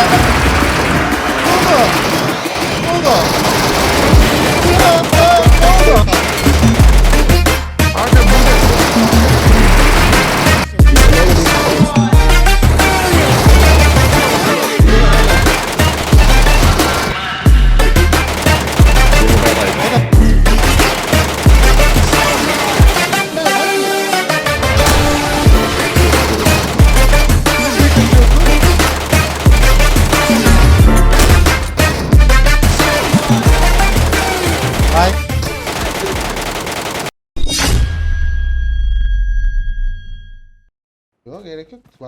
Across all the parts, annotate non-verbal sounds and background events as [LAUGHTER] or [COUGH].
Ne oldu? Ne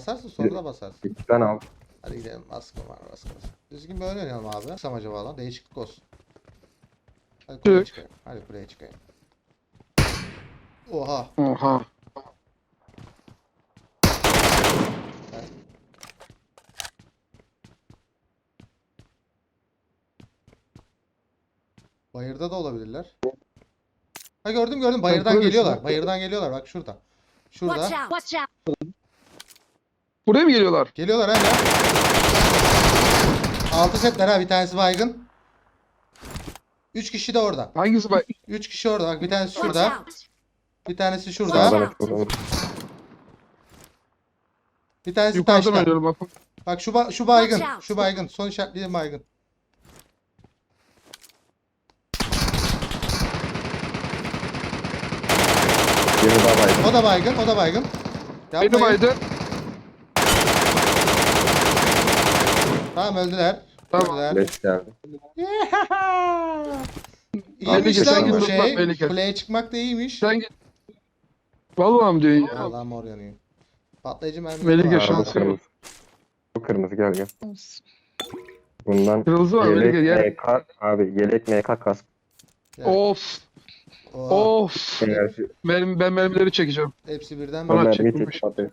Basarsın sonra da basarsın. Tane al. Hadi gidelim. Baskı var baskı var. Düzgün böyle oynayalım abi. Kısam acaba lan. Değişiklik olsun. Hadi kuleye çıkayım. Hadi kuleye çıkayım. Oha. Oha. Bayırda da olabilirler. Ha gördüm gördüm. Bayırdan geliyorlar. Bayırdan geliyorlar. Bak şurada. Watch Şurada. Buraya mı geliyorlar? Geliyorlar hemen. Altı setler ha. Bir tanesi baygın. Üç kişi de orada. Hangisi bay? Üç kişi orada. Bak bir tanesi şurada. Bir tanesi şurada. Bir tanesi Yukarıdan taşta. oynuyorum bak. Bak şu ba- şu baygın. Şu baygın. Son işaretli baygın. Daha baydım. O da baygın. O da baygın. Benim Yapmayın. Tamam öldüler. Tamam. Öldüler. Beş geldi. İyiymiş Melike, lan bu şey. Melike. Kuleye çıkmak da iyiymiş. Sen git. Vallahi mi diyorsun ya? Allah mor yanıyor. Patlayıcı mermi. Melike. Aa, bu şansı kırmızı. Bu kırmızı gel gel. Bundan Kırmızı var yelek Melike gel. MK abi yelek MK kask. Of. Oha. Of. enerji. Benim, ben mermileri çekeceğim. Hepsi birden Bana mi? mermi çekilmiş. tek atıyor.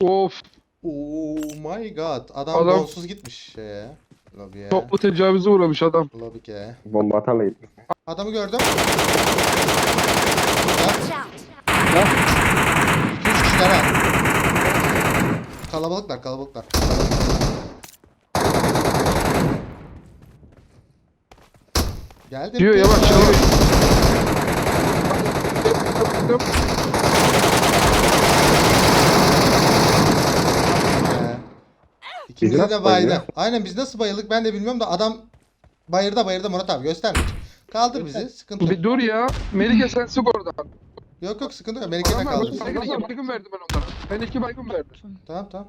Of. Oh my god. Adam, Adam- donsuz gitmiş şeye. Lobiye. Toplu tecavüze uğramış adam. Lobike. Bomba gitmiş. Adamı gördüm. Out! 2-3 kişiler ha. Kalabalıklar kalabalıklar. Geldim. Diyor yavaş yavaş. Ee, Nasıl de bayılıyor? Aynen biz nasıl bayıldık ben de bilmiyorum da adam bayırda bayırda Murat abi gösterme. Kaldır bizi. Sıkıntı yok. Bir dur ya. Melike sen sık oradan. Yok yok sıkıntı yok. Melike de Adamlar kaldır bizi. baygın, iki baygın verdim ben onlara. Ben iki baygın verdim. Tamam tamam.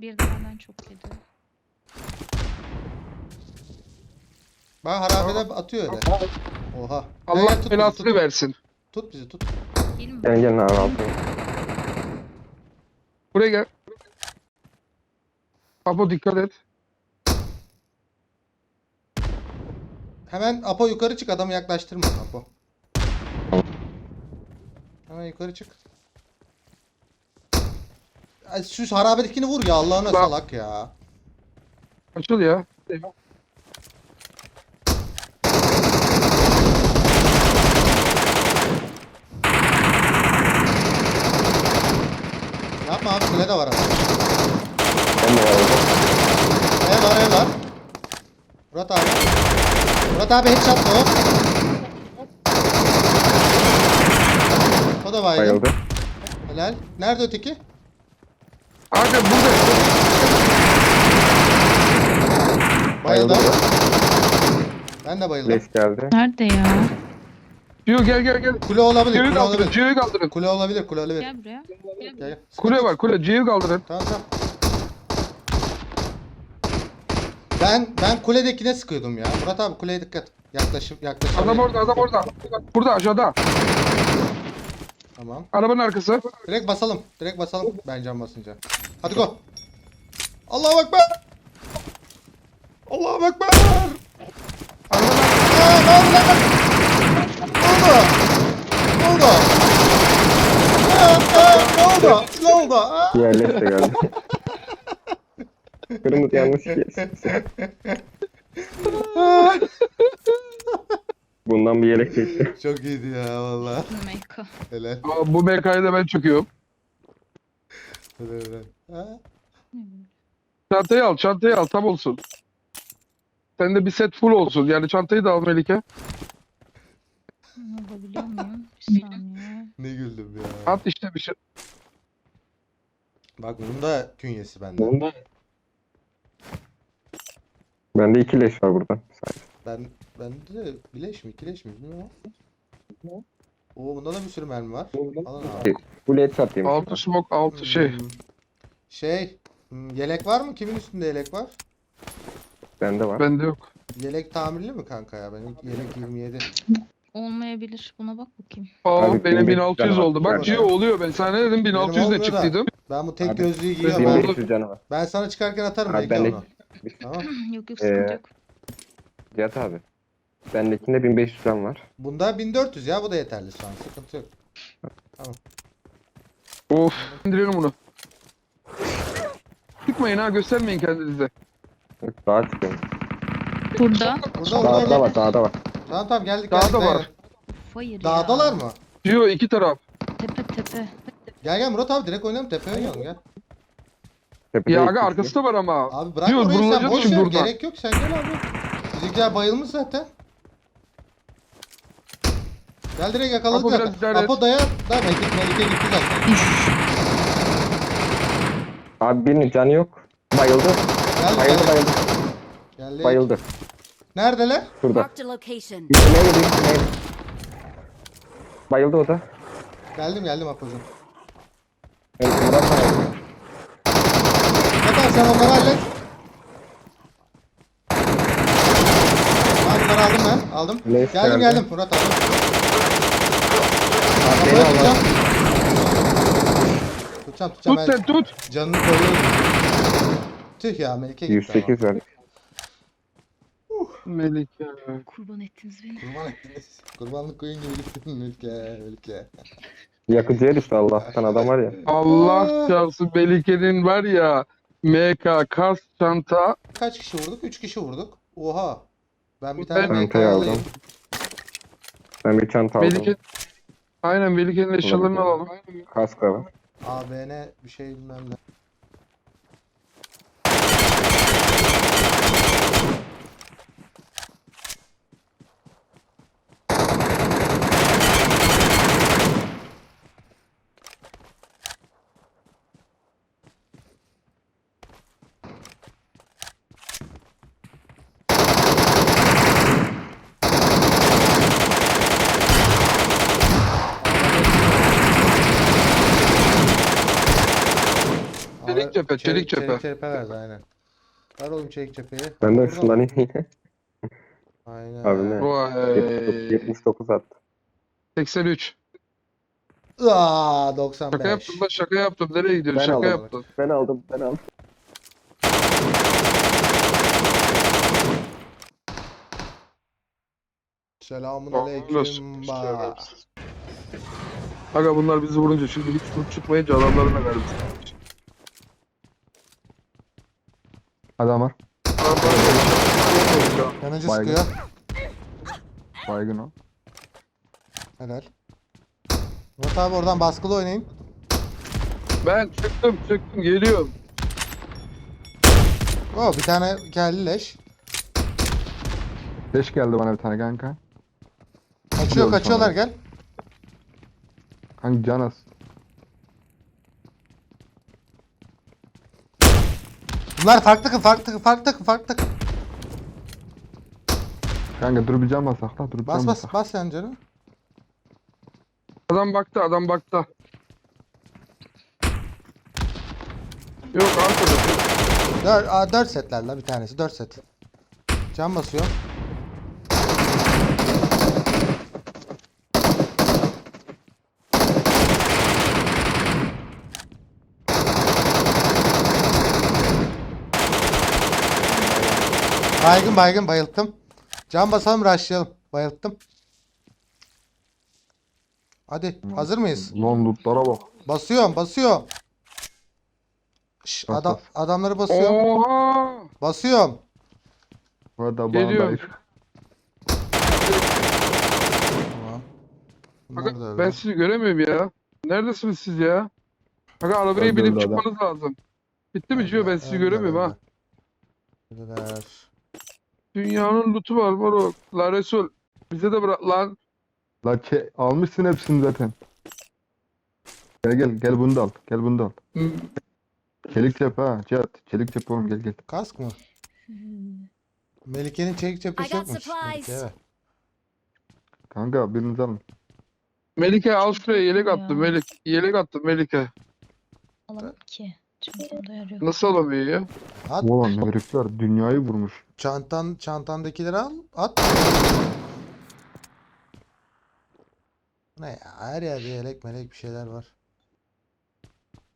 Bir de benden çok yedi. Bak harabede atıyor öyle. Oha. Gel, gel, Allah tut bizi, belasını tut. versin. Tut bizi tut. Gelin mi? Gel gel abi altına. Buraya gel. Apo dikkat et. Hemen Apo yukarı çık adamı yaklaştırma Apo. Hemen yukarı çık. Ay, Şu harabedekini vur ya Allah'ına Bak. salak ya. Açıl ya. Yapma abi kule de var adam. De var orada. Ev var. Murat abi. Murat abi headshot da o. O da baygın. Bayıldı. Helal. Nerede öteki? Abi burada. Bayıldı. Bayıldı. Ben de bayıldım. Leş geldi. Nerede ya? Diyor gel gel gel. Kule olabilir. Ciyo'yu Kule kaldırın. olabilir. Ciyo'yu kaldırın. Kule olabilir. Kule olabilir. Gel buraya. Gel gel. Kule var kule. Ciyo'yu kaldırın. Tamam tamam. Ben ben kuledekine sıkıyordum ya. Murat abi kuleye dikkat. Yaklaşıp yaklaşıp. Adam orada adam orada. Burada aşağıda. Tamam. Arabanın arkası. Direkt basalım. Direkt basalım ben can basınca. Hadi go. Allahu ekber. Allahu ekber. Arabanın Aa, ne oldu? Ne oldu? Ne oldu? Ne oldu? Ne oldu? De geldi. Kırmızı [LAUGHS] yanlış kes. Bundan bir yelek çekti. [LAUGHS] Çok iyiydi ya valla. Meko. Helal. Aa, Bu MK'yı da ben çöküyorum. Helal helal. Ha? Çantayı al, çantayı al tam olsun. Sende bir set full olsun. Yani çantayı da al Melike. Alabiliyor muyum? Bir [LAUGHS] saniye. Ne güldüm ya. At işte bir şey. Bak bunun da künyesi bende. Bende iki leş var burada. Ben bende de bileş mi kileş mi bilmiyorum. Oo bunda da bir sürü mermi var. Alın abi. Bu led satayım. Altı smoke, altı şey. Hmm. Şey, hmm, yelek var mı? Kimin üstünde yelek var? Bende var. Bende yok. Yelek tamirli mi kanka ya? Benim yelek 27. Olmayabilir. Buna bak bakayım. Aa Abi, benim benim 1600 canım oldu. Bak. Gio oluyor. Ben sana ne dedim 1600 ile olmuyor da. çıktıydım. Ben bu tek Abi, gözlüğü giyiyorum. Ben, 1500 canı var. ben sana çıkarken atarım Abi, belki ben de- onu. Tamam. [LAUGHS] yok yok Ee, sıkıntı yok. Cihat abi. Bendekinde 1500 can var. Bunda 1400 ya bu da yeterli şu an. Sıkıntı yok. Of. İndirelim bunu. Çıkmayın ha göstermeyin kendinize. Yok, Dağa çıkıyorum. Burada. Burada Dağda burada. var, dağda var. Tamam tamam geldik Dağda geldik. var. Fire Dağdalar ya. mı? Gio iki taraf. Tepe tepe. Gel gel Murat abi direkt oynayalım tepeye oynayalım gel. Tepede Ya iki aga kişi. arkası da var ama. Abi bırak Diyor, orayı sen vurulacak boş şimdi ver buradan. gerek yok sen gel abi. Bizimkiler bayılmış zaten. Gel direkt yakaladık Apo biraz zaten. et. Apo dayan. Da Melike, Melike gitti zaten. Abi birinin canı yok. Bayıldı. Geldi Bayıldı geldi. bayıldı. Geldi. Bayıldı. Neredeler? Şurada. Marked a location. Yedi, üstüne yedi. Bayıldı o da. Geldim geldim Apo'cum. Ben Murat bayıldı. Sen onları hallet. Abi bunları aldım ben. Aldım. Neyse, geldim geldi. geldim Murat aldım. Abi beni Apo'yu al tutacağım. Tutacağım tutacağım. Tut ben sen tut. Canını koruyorum. Tüh ya Melike gitti 108 verdik. Melike. Kurban ettiniz beni. ama. Kurban ettiniz. Kurbanlık koyun gibi gittin [LAUGHS] Melike. Melike. Yakıcıya düştü Allah'tan adam var ya. Allah çarpsın Melike'nin var ya. MK, kas, çanta. Kaç kişi vurduk? 3 kişi vurduk. Oha. Ben bir tane Ben MK aldım. alayım. Ben bir çanta aldım. Melike. Aynen Melike'nin eşyalarını alalım. Kask da var. ABN bir şey bilmem ne. Çelik Abi, cephe, çelik cephe. Çelik cephe verdi aynen. Ver oğlum çelik cepheyi. Ben de ışınlanayım yine. Aynen. Abi ne? Vay. 79, 79 attı. 83. Aa 95. Şaka yaptım da şaka yaptım. Nereye gidiyorsun? Ben Şaka aldım. yaptım. Ben aldım, ben aldım. Selamun aleyküm. Ba. Aga bunlar bizi vurunca şimdi hiç tut çıkmayınca adamlarına verdim. Adam var. Yanıcı Baygın. sıkıyor. Baygın o. Helal. Murat abi oradan baskılı oynayın. Ben çıktım çıktım geliyorum. Oo bir tane geldi leş. Leş geldi bana bir tane kanka. Kaçıyor Biliyorum kaçıyorlar gel. Hangi Canas? Bunlar farklı takım farklı takım farklı takım farklı takım. Kanka dur bir can basak la dur bir Bas can bas basak. bas sen canım. Adam baktı adam baktı. Yok arkadaş. 4, aa, 4 setler la bir tanesi 4 set. Can basıyor. Baygın baygın bayılttım. Can basalım rushlayalım. Bayılttım. Hadi hazır mıyız? Lan lootlara bak. Basıyorum basıyorum. Şş, Bas, adam, adamları basıyorum. Oha! Basıyorum. Burada Geliyor. bağdayız. Tamam. Bunlar Aga, da öyle. ben sizi göremiyorum ya. Neredesiniz siz ya? Aga arabaya Öldü, binip öldü adam. çıkmanız lazım. Bitti mi Gio? Ben sizi Öldüler, göremiyorum ha. öldüler. Dünyanın lootu var moruk. La Resul. Bize de bırak lan. La çe almışsın hepsini zaten. Gel gel gel bunu da al. Gel bunu da al. Hmm, Çelik cep ha. Cihat. Çelik cep oğlum gel gel. Kask mı? Melike'nin çelik I got yokmuş. supplies. Melike, evet. Kanka biriniz alın. Melike al şuraya yelek Ya. attım Melik. Yelek attım Melike. Alamam ki. Çantamda yer yok. Nasıl alamıyor ya? At. Ulan herifler dünyayı vurmuş. Çantan, çantandakileri al. At. Ne ya? Her yerde yelek melek bir şeyler var.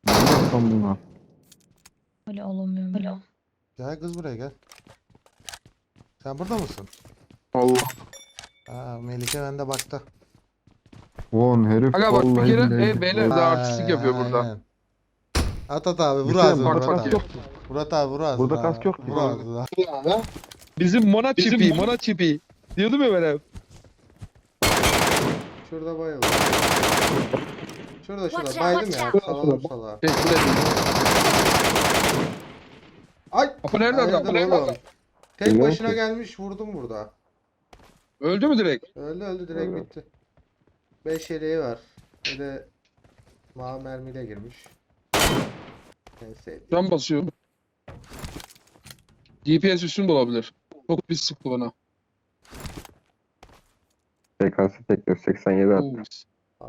Ne yapsam buna? Öyle olamıyorum. Öyle. Gel kız buraya gel. Sen burada mısın? Allah. Aa, Melike bende bakta. Ulan herif Aga bak bir vallahi kere billahi e, beyler de artistik yapıyor burada. Aynen. At at abi vur şey ağzına bak, Murat bak, abi. yok. Murat abi vur ağzına. Burada kask yok ki. Vur ağzına. Bizim Mona çipi, Mona çipi. Diyordum ya ben hep. Şurada bayıldım. Şurada şurada baydım ya. salağa. Teşekkür ederim. Ay! Apo nerede adam? Hayırdır Apo nerede oğlum? adam? Tek Bilmiyorum başına ki. gelmiş vurdum burada. Öldü mü direkt? Öldü öldü direkt Evet. bitti. 5 yeleği var. Bir de mavi mermiyle girmiş. En sevdiğim. Can basıyor. GPS üstün de olabilir. Çok pis sıktı bana. TKS tekliyor 87 at. Oo.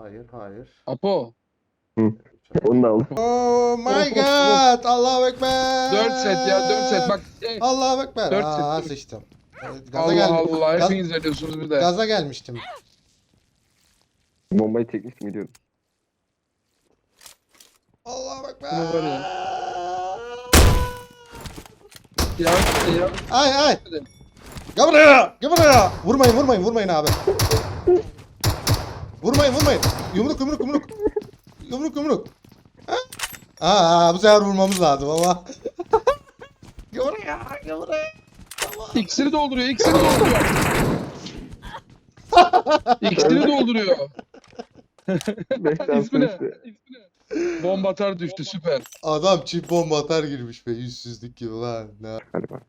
Hayır hayır. Apo. Onu da aldım. Oh my Of, of, god! Allahu ekber! 4 set ya 4 set bak. eh, Allahu ekber. Dört Aa set. sıçtım. Evet, Gaza, Allah gel Allah Gaz- hepiniz veriyorsunuz bir de. gaza gelmiştim. Bombayı çekmiştim gidiyorum. Allahu ekber. Bunu var ya. Ya ya. Ay ay. Gel buraya. Gel buraya. Vurmayın vurmayın vurmayın abi. Vurmayın vurmayın. Yumruk yumruk yumruk. Yumruk yumruk. Ha? Aa bu sefer vurmamız lazım ama. [LAUGHS] Gel buraya. Gel buraya. İksiri dolduruyor, iksiri dolduruyor. İksiri [LAUGHS] dolduruyor. 5 İsmi ne? Bomba atar düştü süper. Adam çift bomba atar girmiş be yüzsüzlük gibi lan. Ne? Galiba.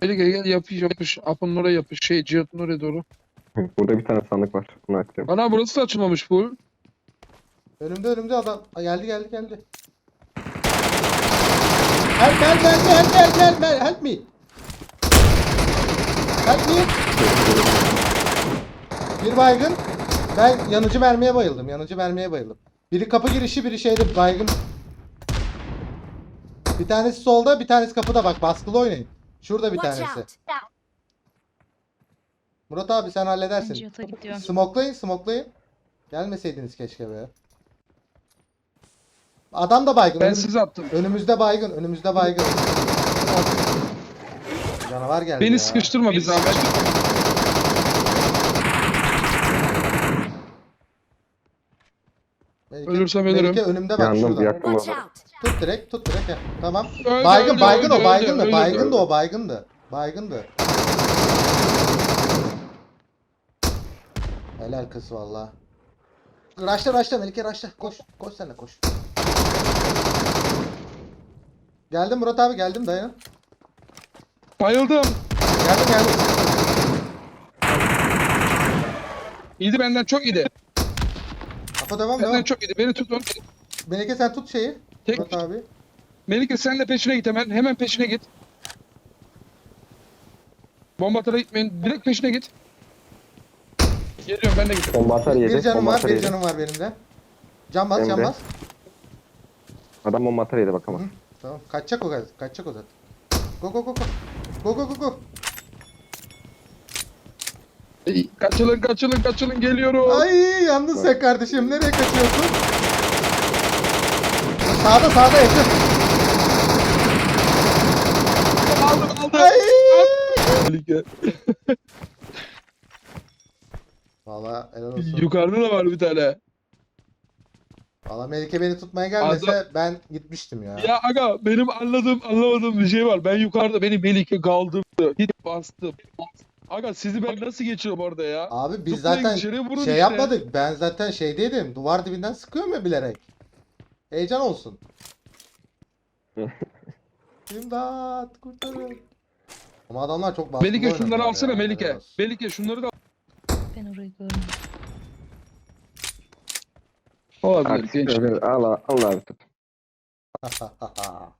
Hadi gel gel yapış yapış. Apo'nun oraya yapış. Şey Cihat'ın oraya doğru. Burada bir tane sandık var. Bunu açacağım. Ana burası da açılmamış full. Önümde önümde adam. Aa, geldi geldi geldi. Help help help help help help help help me. Help me. Bir baygın. Ben yanıcı mermiye bayıldım. Yanıcı mermiye bayıldım. Biri kapı girişi, biri şeyde baygın. Bir tanesi solda, bir tanesi kapıda bak. Baskılı oynayın. Şurada bir tanesi. Murat abi sen halledersin. Gidiyorum. Smoklayın, smoklayın. Gelmeseydiniz keşke be. Adam da baygın. Ben önüm- size attım. Önümüzde baygın, önümüzde baygın. Canavar geldi Beni ya. sıkıştırma bir zahmet. Melike, Ölürsem ölürüm. Melike önümde bak Yandım şurada. yaktım Watch out. Tut direkt, tut direkt. ya. Tamam. Öldü, Baygın, öldü, baygın öldü, o, baygın da, öldü, baygın öldü. da o, baygındı. Baygındı. Helal kız valla. Raşla raşla Melike raşla. Koş. Koş sen de koş. Geldim Murat abi geldim dayan. Bayıldım. Geldim geldim. İyiydi benden çok iyiydi. Apo devam Benden devam. çok iyiydi. Beni tutun. Melike sen tut şeyi. Tek Murat abi. Melike sen de peşine git hemen. Hemen peşine git. Bomba atara gitmeyin. Direkt peşine git. Geliyorum ben de gidiyorum. Bomba atar yedi. Bir canım bomba var, atar bir yedi. canım var benim de. Can bas, can bas. Adam bomba atar yedi bak ama. Tamam. Kaçacak o gaz. Kaçacak o zaten. Go go go go. Go go go go. Ey, Kaçılın kaçılın kaçılın geliyorum. Ay yalnız sen kardeşim nereye kaçıyorsun? Sağda sağda yakın. Aldım aldım. Ay. Melike. Valla helal olsun. Yukarıda da var bir tane. Valla Melike beni tutmaya gelmese ben gitmiştim ya. Ya aga benim anladığım anlamadığım bir şey var. Ben yukarıda benim Melike kaldırdı. Hit bastım. Aga sizi ben nasıl geçiyorum orada ya? Abi biz Zıplayın zaten içeri, vurun şey işte. yapmadık. Ben zaten şeydeydim. Duvar dibinden sıkıyorum ya bilerek. Heyecan olsun. [LAUGHS] İmdat kurtarın. Ama adamlar çok baskılı Melike şunları alsana ya, Melike. biraz. Melike şunları da Ben orayı görmedim. Olabilir Artık gençler. öyle- al, al. [LAUGHS]